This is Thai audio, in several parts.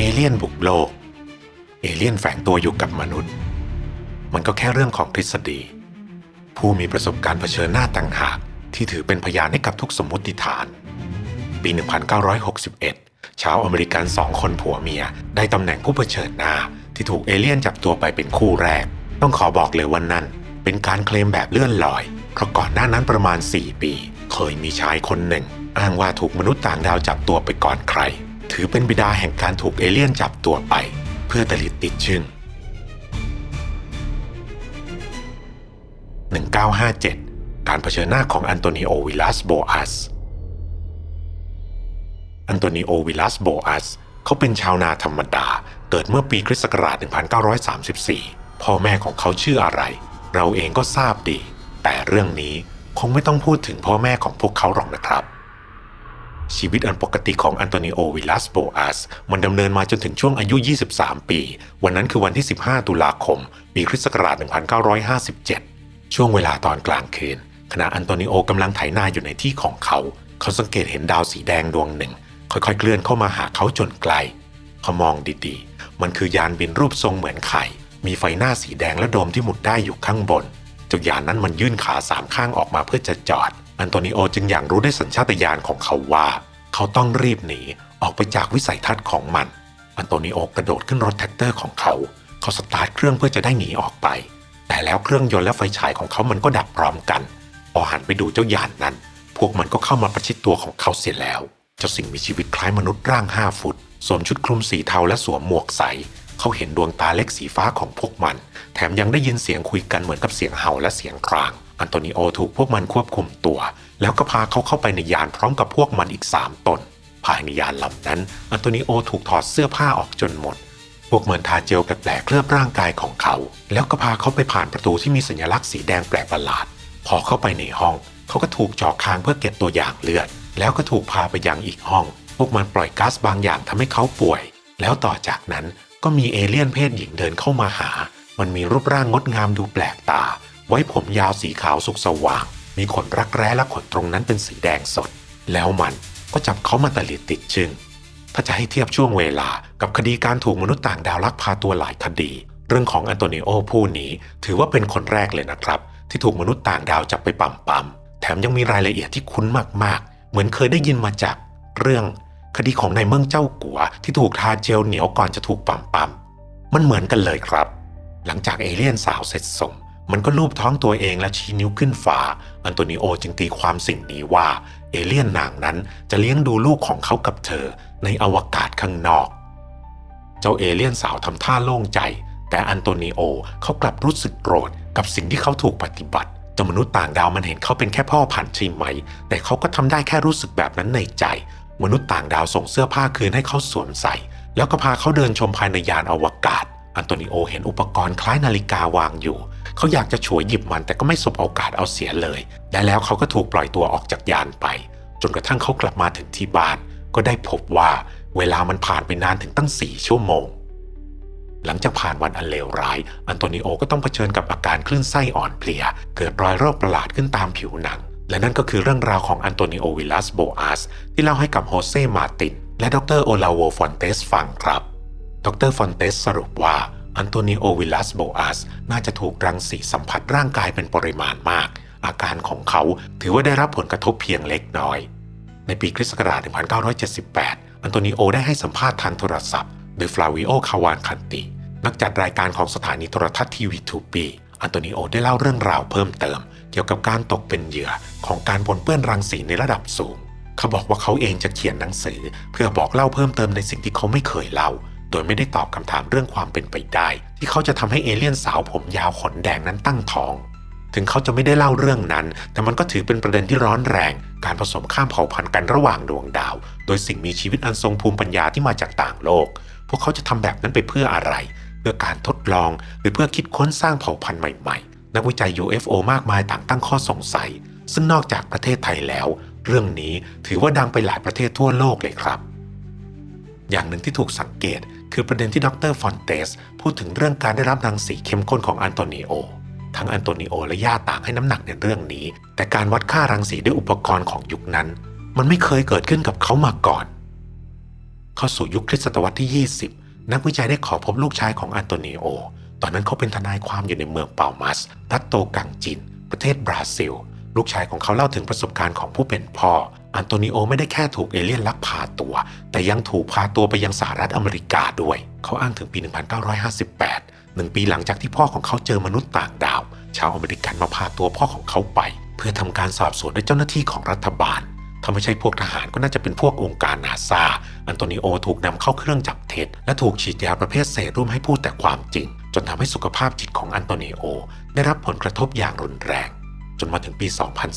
เอเลี่ยนบุกโลก เอเลี่ยนแฝงตัวอยู่กับมนุษย์ มันก็แค่เรื่องของทฤษฎี ผู้มีประสบการณ์เผชิญหน้าต่างหากที่ถือเป็นพยานให้กับทุกสมมติฐาน ปี 1961 ชาวอเมริกันสองคนผัวเมีย ได้ตำแหน่งผู้เผชิญหน้าที่ถูกเอเลี่ยนจับตัวไปเป็นคู่แรก ต้องขอบอกเลยว่านั่นเป็นการเคลมแบบเลื่อนลอย เพราะก่อนหน้านั้นประมาณ 4 ปี เคยมีชายคนหนึ่ง อ้างว่าถูกมนุษย์ต่างดาวจับตัวไปก่อนใคร ถือเป็นบิดาแห่งการถูกเอเลี่ยนจับตัวไป เพื่อตลิดติดชึ่ง1957 การเผชิญหน้าของอันโตนิโอวิลัสโบอัส อันโตนิโอวิลัสโบอัส เขาเป็นชาวนาธรรมดา เกิดเมื่อปีคริสต์ศักราช 1934 พ่อแม่ของเขาชื่ออะไร เราเองก็ทราบดี แต่เรื่องนี้คงไม่ต้องพูดถึงพ่อแม่ของพวกเขาหรอกนะครับ ชีวิตอันปกติของอันโตนิโอวิลัสโบอัสมันดำเนินมาจนถึงช่วงอายุ 23 ปี วันนั้นคือวันที่ 15 ตุลาคม ปีคริสต์ศักราช 1957 ช่วงเวลาตอนกลางคืน ขณะอันโตนิโอกำลังไถนาอยู่ในที่ของเขา เขาสังเกตเห็นดาวสีแดงดวงหนึ่ง ค่อยๆ เคลื่อนเข้ามาหาเขาจนไกล เขามองดีๆ มันคือยานบินรูปทรงเหมือนไข่ มีไฟหน้าสีแดงและโดมที่หมุนได้อยู่ข้างบนเจ้ายานนั้นมันยื่นขาสามข้างออกมาเพื่อจะจอด อันโตนิโอจึงอย่างรู้ด้วยสัญชาตญาณของเขาว่า เขาต้องรีบหนีออกไปจากวิสัยทัศน์ของมัน อันโตนิโอกระโดดขึ้นรถแท็กเตอร์ของเขา เขาสตาร์ทเครื่องเพื่อจะได้หนีออกไป แต่แล้วเครื่องยนต์และไฟฉายของเขามันก็ดับพร้อมกัน พอหันไปดูเจ้ายานนั้น พวกมันก็เข้ามาประชิดตัวของเขาเสียแล้ว เจ้าสิ่งมีชีวิตคล้ายมนุษย์ร่างห้าฟุต สวมชุดคลุมสีเทาและสวมหมวกใส เขาเห็นดวงตาเล็กสีฟ้าของพวกมัน แถมยังได้ยินเสียงคุยกันเหมือนกับเสียงเห่าและเสียงคราง อันโตนิโอถูกพวกมันควบคุมตัว แล้วก็พาเขาเข้าไปในยานพร้อมกับพวกมันอีกสามตน ภายในยานลำนั้น อันโตนิโอถูกถอดเสื้อผ้าออกจนหมด พวกมันทาเจลแปลกๆเคลือบร่างกายของเขา แล้วก็พาเขาไปผ่านประตูที่มีสัญลักษณ์สีแดงแปลกประหลาด พอเข้าไปในห้อง เขาก็ถูกเจาะคางเพื่อเก็บตัวอย่างเลือด แล้วก็ถูกพาไปยังอีกห้อง พวกมันปล่อยก๊าซบางอย่างทำให้เขาป่วย แล้วต่อจากนั้นก็มีเอเลี่ยนเพศหญิงเดินเข้ามาหา มันมีรูปร่างงดงามดูแปลกตา ไว้ผมยาวสีขาวสุกสว่าง มีขนรักแร้และขนตรงนั้นเป็นสีแดงสด แล้วมันก็จับเขามาตะลิดติดชึงถ้าจะให้เทียบช่วงเวลากับคดีการถูกมนุษย์ต่างดาวลักพาตัวหลายคดี เรื่องของอันโตนิโอผู้นี้ถือว่าเป็นคนแรกเลยนะครับ ที่ถูกมนุษย์ต่างดาวจับไปปั๊มปั๊มแถมยังมีรายละเอียดที่คุ้นมากๆ เหมือนเคยได้ยินมาจาก เรื่องคดีของนายเมืองเจ้ากัว ที่ถูกทาเจลเหนียวก่อนจะถูกปั๊มปั๊มมันเหมือนกันเลยครับ หลังจากเอเลี่ยนสาวเสร็จสม มันก็ลูบท้องตัวเองและชี้นิ้วขึ้นฟ้า อันโตนิโอจึงตีความสิ่งนี้ว่า เอเลี่ยนนางนั้นจะเลี้ยงดูลูกของเขากับเธอในอวกาศข้างนอก เจ้าเอเลี่ยนสาวทำท่าโล่งใจ แต่อันโตนิโอเขากลับรู้สึกโกรธกับสิ่งที่เขาถูกปฏิบัติจมนุษย์ต่างดาวมันเห็นเขาเป็นแค่พ่อพันธุ์ใช่ไหม แต่เขาก็ทำได้แค่รู้สึกแบบนั้นในใจ มนุษย์ต่างดาวส่งเสื้อผ้าคืนให้เขาสวมใส่ แล้วก็พาเขาเดินชมภายในยานอวกาศ อันโตนิโอเห็นอุปกรณ์คล้ายนาฬิกาวางอยู่ เขาอยากจะฉวยหยิบมันแต่ก็ไม่สบโอกาสเอาเสียเลยและแล้วเขาก็ถูกปล่อยตัวออกจากยานไป จนกระทั่งเขากลับมาถึงที่บ้าน ก็ได้พบว่าเวลามันผ่านไปนานถึงตั้งสี่ชั่วโมง หลังจากผ่านวันอันเลวร้าย อันโตนิโอก็ต้องเผชิญกับอาการคลื่นไส้อ่อนเพลีย เกิดรอยโรคประหลาดขึ้นตามผิวหนัง และนั่นก็คือเรื่องราวของอันโตนิโอวิลัสโบอาสที่เล่าให้กับโฮเซ่มาติน และดรโอลาโวฟอนเตสฟังครับ ดรฟอนเตสสรุปว่าอันโตนิโอวิลัสโบอาสน่าจะถูกรังสีสัมผัสร่างกายเป็นปริมาณมาก อาการของเขาถือว่าได้รับผลกระทบเพียงเล็กน้อย ในปีคริสต์ศักราช 1978 อันโตนิโอได้ให้สัมภาษณ์ทางโทรศัพท์โดยฟลาวิโอคาวานคันติ นักจัดรายการของสถานีโทรทัศน์ทีวีทูปีอันโตนิโอได้เล่าเรื่องราวเพิ่มเติม เกี่ยวกับการตกเป็นเหยื่อของการปนเปื้อนรังสีในระดับสูง เขาบอกว่าเขาเองจะเขียนหนังสือ เพื่อบอกเล่าเพิ่มเติมในสิ่งที่เขาไม่เคยเล่า โดยไม่ได้ตอบคำถามเรื่องความเป็นไปได้ ที่เขาจะทำให้เอเลี่ยนสาวผมยาวขนแดงนั้นตั้งท้อง ถึงเขาจะไม่ได้เล่าเรื่องนั้น แต่มันก็ถือเป็นประเด็นที่ร้อนแรง การผสมข้ามเผ่าพันธุ์กันระหว่างดวงดาว โดยสิ่งมีชีวิตอันทรงภูมิปัญญาที่มาจากต่างโลก พวกเขาจะทำแบบนั้นไปเพื่ออะไร เพื่อการทดลอง หรือเพื่อคิดค้นสร้างเผ่าพันธุ์ใหม่ๆ นักวิจัย UFO มากมายต่างตั้งข้อสงสัย ซึ่งนอกจากประเทศไทยแล้ว เรื่องนี้ถือว่าดังไปหลายประเทศทั่วโลกเลยครับ อย่างหนึ่งที่ถูกสังเกต คือประเด็นที่ดรฟอนเตสพูดถึงเรื่องการได้รับรังสีเข้มข้นของอันโตนิโอ ทั้งอันโตนิโอและญาติต่างให้น้ำหนักในเรื่องนี้ แต่การวัดค่ารังสีด้วยอุปกรณ์ของยุคนั้น มันไม่เคยเกิดขึ้นกับเขามาก่อน เข้าสู่ยุคคริสตศตวรรษที่ 20 นักวิจัยได้ขอพบลูกชายของอันโตนิโอ ตอนนั้นเขาเป็นทนายความอยู่ในเมืองเปามัส รัฐโตกังจิน ประเทศบราซิล ลูกชายของเขาเล่าถึงประสบการณ์ของผู้เป็นพ่อ อันโตนิโอไม่ได้แค่ถูกเอเลี่ยนลักพาตัว แต่ยังถูกพาตัวไปยังสหรัฐอเมริกาด้วย เขาอ้างถึงปี 1958หนึ่งปีหลังจากที่พ่อของเขาเจอมนุษย์ต่างดาว ชาวอเมริกันมาพาตัวพ่อของเขาไป เพื่อทำการสอบสวนด้วยเจ้าหน้าที่ของรัฐบาลถ้าไม่ใช่พวกทหารก็น่าจะเป็นพวกองค์การนาซาอันโตนิโอถูกนำเข้าเครื่องจับเท็จ และถูกฉีดยาประเภทเซรุ่มให้พูดแต่ความจริง จนทำให้สุขภาพจิตของอันโตนิโอ ได้รับผลกระทบอย่างรุนแรง จนมาถึงปี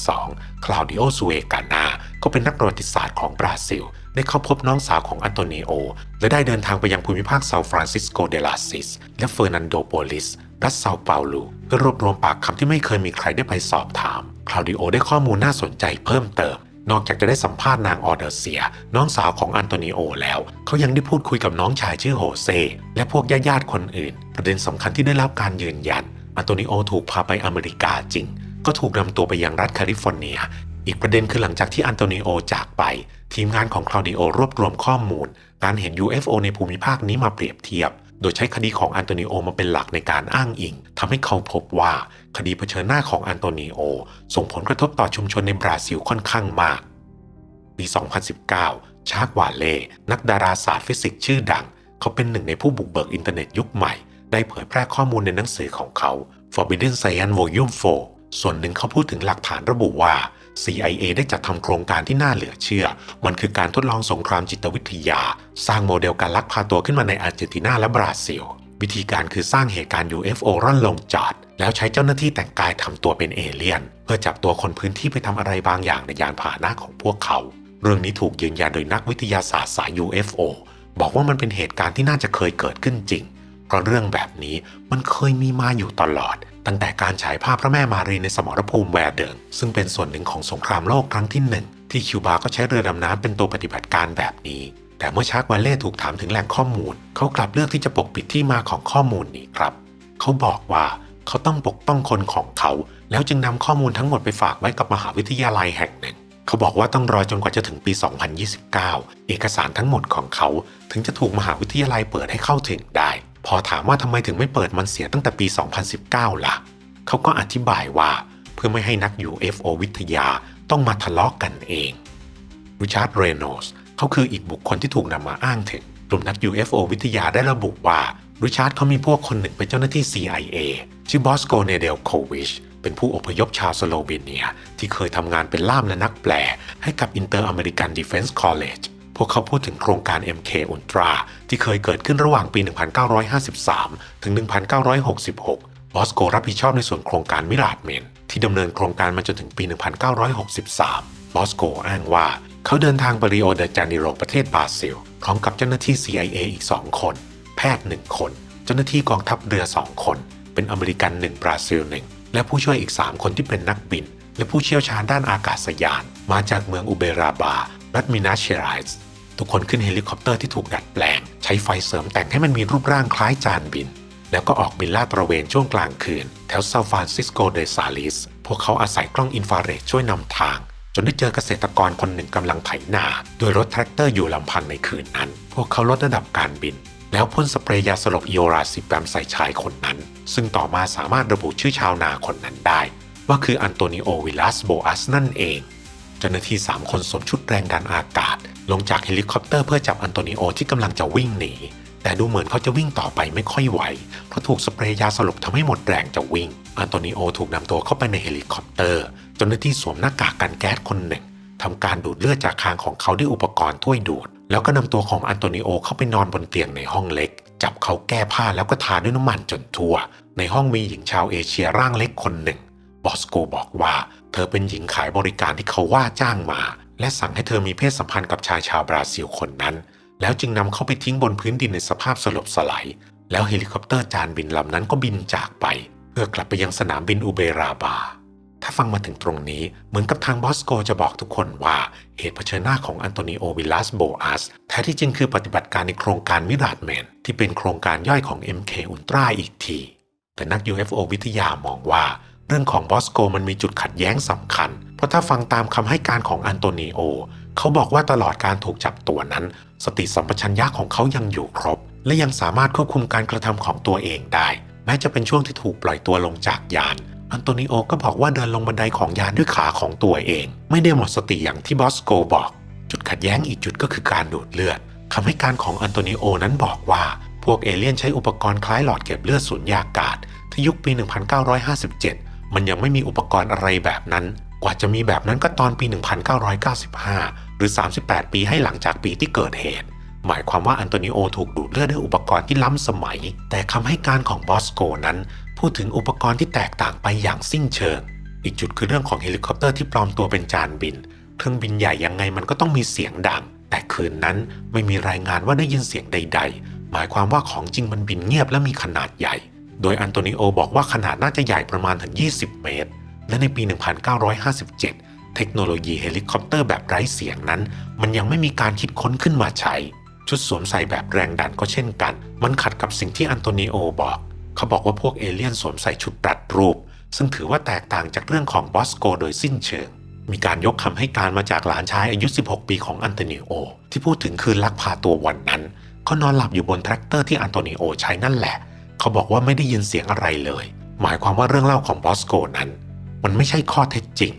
2002 คลาวดิโอซูเอกานาก็เป็นนักประวัติศาสตร์ของบราซิล ได้เข้าพบน้องสาวของอันโตนิโอ และได้เดินทางไปยังภูมิภาคซาฟรานซิสโกเดลาซิส และเฟอร์นันโดโปลิส รัฐเซาเปาโลเพื่อรวบรวมปากคำที่ไม่เคยมีใครได้ไปสอบถาม คลาวดิโอได้ข้อมูลน่าสนใจเพิ่มเติมนอกจากจะได้สัมภาษณ์นางออเดอร์เซีย น้องสาวของอันโตนิโอแล้ว เขายังได้พูดคุยกับน้องชายชื่อโฮเซ และพวกญาติๆคนอื่น ประเด็นสำคัญที่ได้รับการยืนยัน อันโตนิโอถูกพาไปอเมริกาจริง ก็ถูกนำตัวไปยังรัฐแคลิฟอร์เนีย อีกประเด็นคือหลังจากที่อันโตนิโอจากไป ทีมงานของคลาวดิโอรวบรวมข้อมูล การเห็น UFO ในภูมิภาคนี้มาเปรียบเทียบ โดยใช้คดีของอันโตนิโอมาเป็นหลักในการอ้างอิงทำให้เขาพบว่าคดีเผชิญหน้าของอันโตนิโอ ส่งผลกระทบต่อชุมชนในบราซิลค่อนข้างมาก ปี 2019 ชาร์กวาเล่ นักดาราศาสตร์ฟิสิกส์ชื่อดัง เขาเป็นหนึ่งในผู้บุกเบิกอินเทอร์เน็ตยุคใหม่ ได้เผยแพร่ข้อมูลในหนังสือของเขา Forbidden Science Volume 4 ส่วนหนึ่งเขาพูดถึงหลักฐานระบุว่า CIA ได้จัดทำโครงการที่น่าเหลือเชื่อ มันคือการทดลองสงครามจิตวิทยา สร้างโมเดลการลักพาตัวขึ้นมาในอาร์เจนตินาและบราซิล วิธีการคือสร้างเหตุการณ์ UFO ร่อนลงจอด แล้วใช้เจ้าหน้าที่แต่งกายทำตัวเป็นเอเลี่ยน เพื่อจับตัวคนพื้นที่ไปทำอะไรบางอย่างในยานพาหนะของพวกเขา เรื่องนี้ถูกยืนยันโดยนักวิทยาศาสตร์สาย UFO บอกว่ามันเป็นเหตุการณ์ที่น่าจะเคยเกิดขึ้นจริง เพราะเรื่องแบบนี้มันเคยมีมาอยู่ตลอด ตั้งแต่การฉายภาพพระแม่มารีในสมรภูมิแวร์เดิงซึ่งเป็นส่วนหนึ่งของสงครามโลกครั้งที่หนึ่งที่คิวบาก็ใช้เรือดำน้ำเป็นตัวปฏิบัติการแบบนี้ แต่เมื่อชาร์กวาเล่ถูกถามถึงแหล่งข้อมูล เขากลับเลือกที่จะปกปิดที่มาของข้อมูลนี้ครับ เขาบอกว่าเขาต้องปกป้องคนของเขา แล้วจึงนำข้อมูลทั้งหมดไปฝากไว้กับมหาวิทยาลัยแห่งหนึ่ง เขาบอกว่าต้องรอจนกว่าจะถึงปี 2029 เอกสารทั้งหมดของเขา ถึงจะถูกมหาวิทยาลัยเปิดให้เข้าถึงได้ พอถามว่าทำไมถึงไม่เปิดมันเสียตั้งแต่ปี 2019 ล่ะ เขาก็อธิบายว่าเพื่อไม่ให้นัก UFO วิทยาต้องมาทะเลาะกกันเองริชาร์ดเรโนสเขาคืออีกบุคคลที่ถูกนำมาอ้างถึงกลุ่มนัก UFO วิทยาได้ระบุว่าริชาร์ดเขามีพวกคนหนึ่งเป็นเจ้าหน้าที่ CIA ชื่อบอสโกเนเดลโควิชเป็นผู้อพยพชาวสโลวีเนีย ที่เคยทำงานเป็นล่ามและนักแปล ให้กับ Inter American Defense College พวกเขาพูดถึงโครงการ MK Ultra ที่เคยเกิดขึ้นระหว่างปี 1953 ถึง 1966 บอสโกรับผิดชอบในส่วนโครงการมิราดเมน ที่ดำเนินโครงการมาจนถึงปี 1963 บอสโกอ้างว่า เขาเดินทางไปริโอเดจาเนโรประเทศบราซิล พร้อมกับเจ้าหน้าที่ CIA อีก 2 คน แพทย์ 1 คน เจ้าหน้าที่กองทัพเรือ 2 คน เป็นอเมริกัน1บราซิล1และผู้ช่วยอีก 3 คนที่เป็นนักบิน และผู้เชี่ยวชาญด้านอากาศยาน มาจากเมืองอุเบราบา รัฐมินาเชไรส์ทุกคนขึ้นเฮลิคอปเตอร์ที่ถูกดัดแปลง ใช้ไฟเสริมแต่งให้มันมีรูปร่างคล้ายจานบิน แล้วก็ออกบินลาดตระเวนช่วงกลางคืน แถวซาฟานซิสโกเดซาลิสพวกเขาอาศัยกล้องอินฟราเรดช่วยนำทาง จนได้เจอเกษตรกรคนหนึ่งกำลังไถนาโดยรถแทรกเตอร์อยู่ลำพังในคืนนั้น พวกเขาลดระดับการบิน แล้วพ่นสเปรย์ยาสลบอิโอราซิแปมใส่ชายคนนั้น ซึ่งต่อมาสามารถระบุชื่อชาวนาคนนั้นได้ ว่าคืออันโตนิโอวิลัสโบอัสนั่นเอง เจ้าหน้าที่ 3 คนสวมชุดแรงดันอากาศ ลงจากเฮลิคอปเตอร์เพื่อจับอันโตนิโอที่กำลังจะวิ่งหนี แต่ดูเหมือนเขาจะวิ่งต่อไปไม่ค่อยไหว เพราะถูกสเปรย์ยาสลบทำให้หมดแรงจะวิ่ง อันโตนิโอถูกนำตัวเข้าไปในเฮลิคอปเตอร์ เจ้าหน้าที่สวมหน้ากากกันแก๊สคนหนึ่งทำการดูดเลือดจากคางของเขาด้วยอุปกรณ์ถ้วยดูด แล้วก็นำตัวของอันโตนิโอเข้าไปนอนบนเตียงในห้องเล็ก จับเขาแก้ผ้าแล้วก็ทาด้วยน้ำมันจนทั่ว ในห้องมีหญิงชาวเอเชียร่างเล็กคนหนึ่ง บอสโกบอกว่า เธอเป็นหญิงขายบริการที่เขาว่าจ้างมา และสั่งให้เธอมีเพศสัมพันธ์กับชายชาวบราซิลคนนั้น แล้วจึงนำเข้าไปทิ้งบนพื้นดินในสภาพสลบสลายแล้วเฮลิคอปเตอร์จานบินลำนั้นก็บินจากไป เพื่อกลับไปยังสนามบินอุเบราบา ถ้าฟังมาถึงตรงนี้เหมือนกับทางบอสโกจะบอกทุกคนว่า เหตุเผชิญหน้าของอันโตนิโอวิลัสโบอัสแท้ที่จริงคือปฏิบัติการในโครงการมิราดแมนที่เป็นโครงการย่อยของ MK Ultra อีกที แต่นัก UFO วิทยามองว่า เรื่องของบอสโกมันมีจุดขัดแย้งสำคัญ เพราะถ้าฟังตามคำให้การของอันโตนิโอ เขาบอกว่าตลอดการถูกจับตัวนั้น สติสัมปชัญญะของเขายังอยู่ครบ และยังสามารถควบคุมการกระทำของตัวเองได้ แม้จะเป็นช่วงที่ถูกปล่อยตัวลงจากยาน อันโตนิโอก็บอกว่าเดินลงบันไดของยานด้วยขาของตัวเอง ไม่ได้หมดสติอย่างที่บอสโกบอก จุดขัดแย้งอีกจุดก็คือการดูดเลือดคำให้การของอันโตนิโอนั้นบอกว่าพวกเอเลี่ยนใช้อุปกรณ์คล้ายหลอดเก็บเลือดสูญญากาศที่ยุคปี 1957 มันยังไม่มีอุปกรณ์อะไรแบบนั้น กว่าจะมีแบบนั้นก็ตอนปี 1995 หรือ 38 ปีให้หลังจากปีที่เกิดเหตุ หมายความว่าอันโตนิโอถูกดูดเลือดด้วยอุปกรณ์ที่ล้ำสมัย แต่คำให้การของบอสโกนั้น พูดถึงอุปกรณ์ที่แตกต่างไปอย่างสิ้นเชิง อีกจุดคือเรื่องของเฮลิคอปเตอร์ที่ปลอมตัวเป็นจานบิน เครื่องบินใหญ่ยังไงมันก็ต้องมีเสียงดัง แต่คืนนั้นไม่มีรายงานว่าได้ยินเสียงใด ๆ หมายความว่าของจริงมันบินเงียบและมีขนาดใหญ่ โดยอันโตนิโอบอกว่าขนาดน่าจะใหญ่ประมาณถึง 20 เมตร และในปี 1957 เทคโนโลยีเฮลิคอปเตอร์แบบไร้เสียงนั้น มันยังไม่มีการคิดค้นขึ้นมาใช้ ชุดสวมใส่แบบแรงดันก็เช่นกัน มันขัดกับสิ่งที่อันโตนิโอบอก เขาบอกว่าพวกเอเลี่ยนสวมใส่ชุดรัดรูป ซึ่งถือว่าแตกต่างจากเรื่องของบอสโกโดยสิ้นเชิงมีการยกคำให้การมาจากหลานชายอายุ 16 ปีของอันโตนิโอ ที่พูดถึงคืนลักพาตัววันนั้น เขานอนหลับอยู่บนแทรกเตอร์ที่อันโตนิโอใช้นั่นแหละ เขาบอกว่าไม่ได้ยินเสียงอะไรเลย หมายความว่าเรื่องเล่าของบอสโกนั้น มันไม่ใช่ข้อเท็จจริง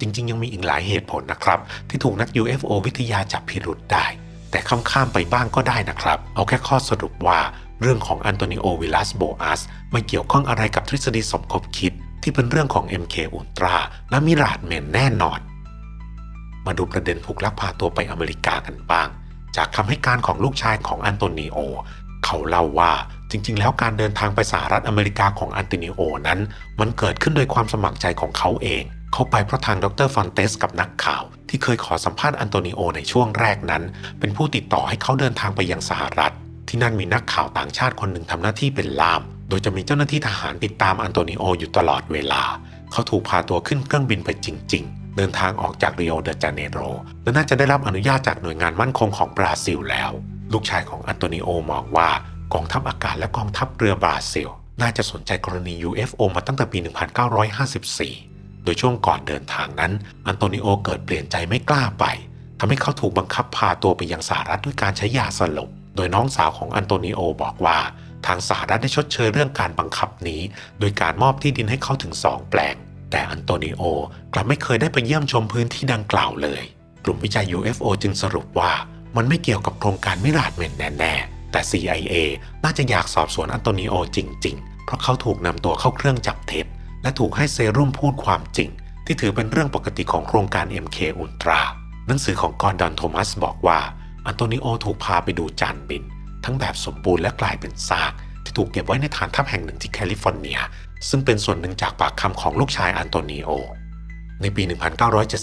จริง ๆ ยังมีอีกหลายเหตุผลนะครับ ที่ถูกนัก UFO วิทยาจับพิรุษได้ แต่ข้ามข้ามๆไปบ้างก็ได้นะครับ เอาแค่ข้อสรุปว่าเรื่องของอันโตนิโอวิลัสโบอัสไม่เกี่ยวข้องอะไรกับทฤษฎีสมคบคิด ที่เป็นเรื่องของ MK อุลตราและมิราดเมนแน่นอน มาดูประเด็นถูกลักพาตัวไปอเมริกากันบ้าง จากคำให้การของลูกชายของอันโตนิโอ เขาเล่าว่า ริง ๆ แล้วการเดินทางไปสหรัฐอเมริกาของอันโตนิโอนั้น มันเกิดขึ้นโดยความสมัครใจของเขาเอง เขาไปเพราะทางดรฟอนเตสกับนักข่าว ที่เคยขอสัมภาษณ์อันโตนิโอในช่วงแรกนั้น เป็นผู้ติดต่อให้เขาเดินทางไปยังสหรัฐ ที่นั่นมีนักข่าวต่างชาติคนหนึ่งทำหน้าที่เป็นล่าม โดยจะมีเจ้าหน้าที่ทหารติดตามอันโตนิโออยู่ตลอดเวลา เขาถูกพาตัวขึ้นเครื่องบินไปจริง ๆ เดินทางออกจากริโอเดจาเนโรและน่าจะได้รับอนุญาตจากหน่วยงานมั่นคงของบราซิลแล้ว ลูกชายของอันโตนิโอมองว่า กองทัพอากาศและกองทัพเรือบราซิล น่าจะสนใจกรณี UFO มาตั้งแต่ปี 1954 โดยช่วงก่อนเดินทางนั้น อันโตนิโอเกิดเปลี่ยนใจไม่กล้าไปทำให้เขาถูกบังคับพาตัวไปยังสหรัฐด้วยการใช้ยาสลบ โดยน้องสาวของอันโตนิโอบอกว่า ทางสหรัฐได้ชดเชยเรื่องการบังคับนี้ โดยการมอบที่ดินให้เขาถึง2แปลง แต่อันโตนิโอกลับไม่เคยได้ไปเยี่ยมชมพื้นที่ดังกล่าวเลย กลุ่มวิจัย UFO จึงสรุปว่ามันไม่เกี่ยวกับโครงการมิราดเมนแน่ๆ แต่ CIA น่าจะอยากสอบสวนอันโตนิโอจริง ๆ เพราะเขาถูกนำตัวเข้าเครื่องจับเท็จ และถูกให้เซรุ่มพูดความจริง ที่ถือเป็นเรื่องปกติของโครงการ MK อุลตราหนังสือของกอร์ดอนโทมัสบอกว่า อันโตนิโอถูกพาไปดูจานบิน ทั้งแบบสมบูรณ์และกลายเป็นซาก ที่ถูกเก็บไว้ในฐานทัพแห่งหนึ่งที่แคลิฟอร์เนีย ซึ่งเป็นส่วนหนึ่งจากปากคำของลูกชายอันโตนิโอในปี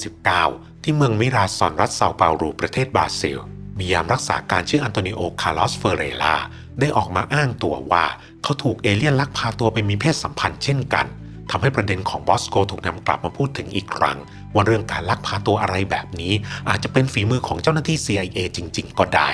1979 ที่เมืองมิราซอนรัฐเซาเปาโลประเทศบราซิล มียามรักษาการชื่ออันโตนิโอ คาร์ลอสเฟเรลา ได้ออกมาอ้างตัวว่าเขาถูกเอเลี่ยนลักพาตัวไปมีเพศสัมพันธ์เช่นกันทำให้ประเด็นของบอสโกถูกนำกลับมาพูดถึงอีกครั้ง ว่าเรื่องการลักพาตัวอะไรแบบนี้ อาจจะเป็นฝีมือของเจ้าหน้าที่ CIA จริง ๆ ก็ได้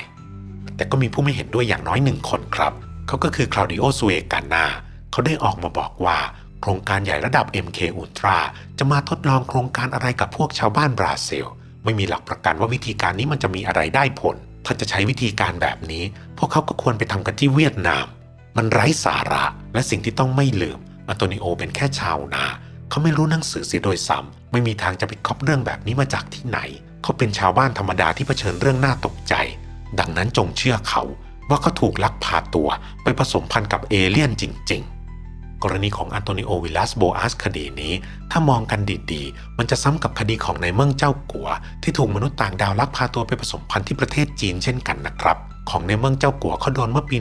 แต่ก็มีผู้ไม่เห็นด้วยอย่างน้อยหนึ่งคนครับ เขาก็คือคลาวดิโอซูเอกานาเขาได้ออกมาบอกว่า โครงการใหญ่ระดับ MK Ultra จะมาทดลองโครงการอะไรกับพวกชาวบ้านบราซิล ไม่มีหลักประกันว่าวิธีการนี้มันจะมีอะไรได้ผล ถ้าจะใช้วิธีการแบบนี้ พวกเขาก็ควรไปทำกันที่เวียดนาม มันไร้สาระและสิ่งที่ต้องไม่ลืมอันโตนิโอเป็นแค่ชาวนา เขาไม่รู้หนังสือเสียโดยซ้ำไม่มีทางจะไปคอบเรื่องแบบนี้มาจากที่ไหน เขาเป็นชาวบ้านธรรมดาที่เผชิญเรื่องน่าตกใจ ดังนั้นจงเชื่อเขาว่าเขาถูกลักพาตัวไปผสมพันธุ์กับเอเลี่ยนจริง ๆ กรณีของอันโตนิโอวิลัสโบอัสคดีนี้ ถ้ามองกันดีๆ มันจะซ้ำกับคดีของนายเมืองเจ้ากัว ที่ถูกมนุษย์ต่างดาวลักพาตัวไปผสมพันธุ์ที่ประเทศจีนเช่นกันนะครับ ของในเมืองเจ้ากัวเขาโดนเมื่อปี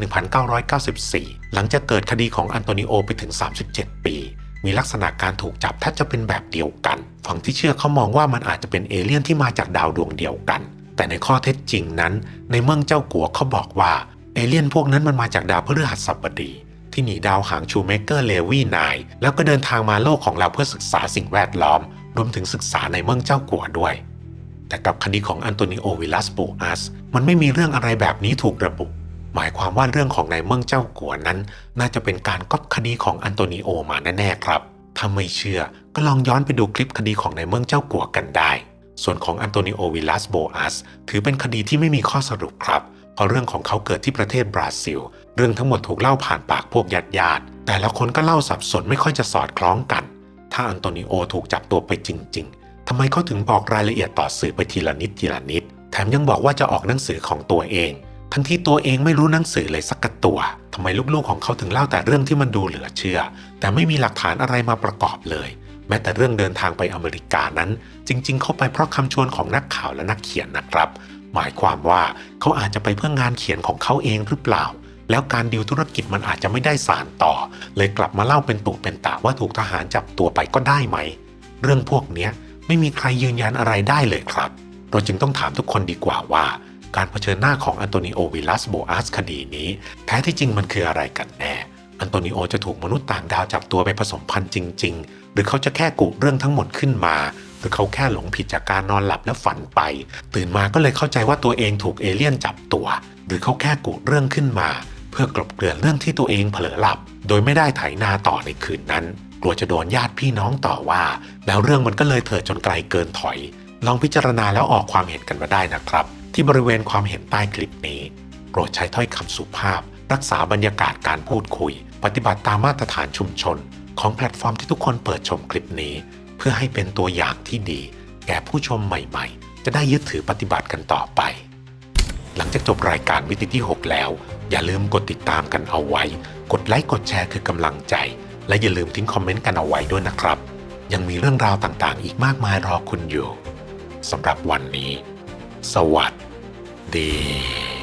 1994 หลังจากเกิดคดีของอันโตนิโอไปถึง 37 ปีมีลักษณะการถูกจับแทบจะเป็นแบบเดียวกัน ฝั่งที่เชื่อเขามองว่ามันอาจจะเป็นเอเลี่ยนที่มาจากดาวดวงเดียวกัน แต่ในข้อเท็จจริงนั้น ในเมืองเจ้ากัวเขาบอกว่าเอเลี่ยนพวกนั้นมันมาจากดาวพฤหัสบดี ที่หนีดาวหางชูเมเกอร์เลวีนายแล้วก็เดินทางมาโลกของเราเพื่อศึกษาสิ่งแวดล้อม รวมถึงศึกษาในเมืองเจ้ากัวด้วย แต่กับคดีของอันโตนิโอวิลัสโบอัสมันไม่มีเรื่องอะไรแบบนี้ถูกระบุ หมายความว่าเรื่องของนายเมืองเจ้ากัวนั้น น่าจะเป็นการก๊อปคดีของอันโตนิโอมาแน่ๆครับถ้าไม่เชื่อก็ลองย้อนไปดูคลิปคดีของนายเมืองเจ้ากัวกันได้ ส่วนของอันโตนิโอวิลัสโบอัสถือเป็นคดีที่ไม่มีข้อสรุปครับ เพราะเรื่องของเขาเกิดที่ประเทศบราซิล เรื่องทั้งหมดถูกเล่าผ่านปากพวกญาติญาติแต่ละคนก็เล่าสับสนไม่ค่อยจะสอดคล้องกัน ถ้าอันโตนิโอถูกจับตัวไปจริง ๆทำไมเขาถึงบอกรายละเอียดต่อสื่อไปทีละนิดทีละนิด แถมยังบอกว่าจะออกหนังสือของตัวเอง ทั้งที่ตัวเองไม่รู้หนังสือเลยสักกระตัวทำไมลูกๆของเขาถึงเล่าแต่เรื่องที่มันดูเหลือเชื่อ แต่ไม่มีหลักฐานอะไรมาประกอบเลย แม้แต่เรื่องเดินทางไปอเมริกานั้น จริง ๆ เขาไปเพราะคำชวนของนักข่าวและนักเขียนนะครับ หมายความว่าเขาอาจจะไปเพื่องานเขียนของเขาเองหรือเปล่า แล้วการดีลธุรกิจมันอาจจะไม่ได้สารต่อ เลยกลับมาเล่าเป็นตุเป็นตะว่าถูกทหารจับตัวไปก็ได้ไหม เรื่องพวกนี้ไม่มีใครยืนยันอะไรได้เลยครับ เราจึงต้องถามทุกคนดีกว่าว่า การเผชิญหน้าของอันโตนิโอวิลัสโบอาสคดีนี้ แท้ที่จริงมันคืออะไรกันแน่อันโตนิโอจะถูกมนุษย์ต่างดาวจับตัวไปผสมพันธุ์จริง ๆ หรือเขาจะแค่กุเรื่องทั้งหมดขึ้นมา หรือเขาแค่หลงผิดจากการนอนหลับและฝันไป ตื่นมาก็เลยเข้าใจว่าตัวเองถูกเอเลี่ยนจับตัว หรือเขาแค่กุเรื่องขึ้นมา เพื่อกลบเกลื่อนเรื่องที่ตัวเองเผลอหลับ โดยไม่ได้ไถนาต่อในคืนนั้น กลัวจะโดนญาติพี่น้องต่อว่า แล้วเรื่องมันก็เลยเถิดจนไกลเกินถอย ลองพิจารณาแล้วออกความเห็นกันมาได้นะครับ ที่บริเวณความเห็นใต้คลิปนี้ โปรดใช้ถ้อยคำสุภาพ รักษาบรรยากาศการพูดคุย ปฏิบัติตามมาตรฐานชุมชน ของแพลตฟอร์มที่ทุกคนเปิดชมคลิปนี้ เพื่อให้เป็นตัวอย่างที่ดี แก่ผู้ชมใหม่ ๆ จะได้ยึดถือปฏิบัติกันต่อไป หลังจากจบรายการวิธีที่ 6 แล้ว อย่าลืมกดติดตามกันเอาไว้ กดไลค์กดแชร์คือกำลังใจ และอย่าลืมทิ้งคอมเมนต์กันเอาไว้ด้วยนะครับ ยังมีเรื่องราวต่างๆ อีกมากมายรอคุณอยู่สำหรับวันนี้ สวัสดี